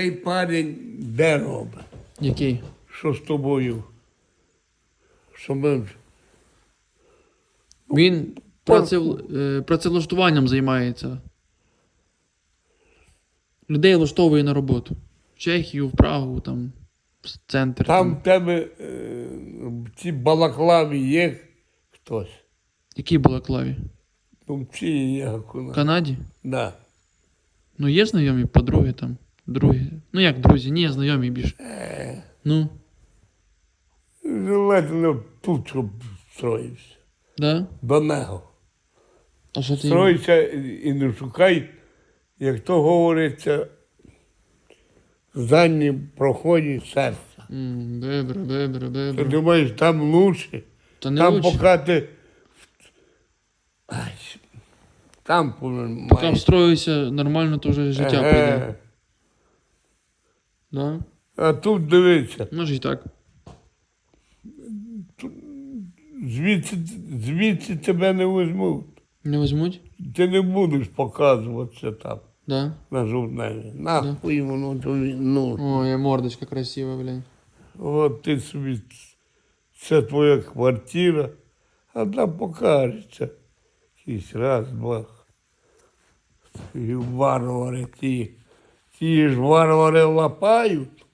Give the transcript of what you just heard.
Цей парень де робить? Який? Що з тобою? Що ми... Він працев... е, працевлаштуванням займається. Людей влаштовує на роботу. В Чехію, в Прагу, там, в центр. Там в тебе е, в цій балаклаві є хтось. Які були клаві? Ну, в цій як В. Канаді? Да. Ну, є знайомі подруги там. Другі. Ну як друзі, ні, знайомі більше. Ну, Желательно тут, щоб строївся. да? До нього. А що ти? Стройся і не шукай, як то говориться, в заднім проході серця. М, Добре, добре, Ти добре. думаєш, там лучше, Та не там лучше. поки ти. Ай, там Поки має. встроюся нормально, то вже життя прийде. Да? А тут дивися, Може і так. звідси, звідси тебе не візьмуть. Не візьмуть? Ти не будеш показуватися там Да. на журналі. Нахуй воно тобі нужно. Ой, мордочка красива, блядь. От ти собі, це твоя квартира, а там покажеться. Якийсь раз, два. І варвари ті. Ті ж варвари лапають,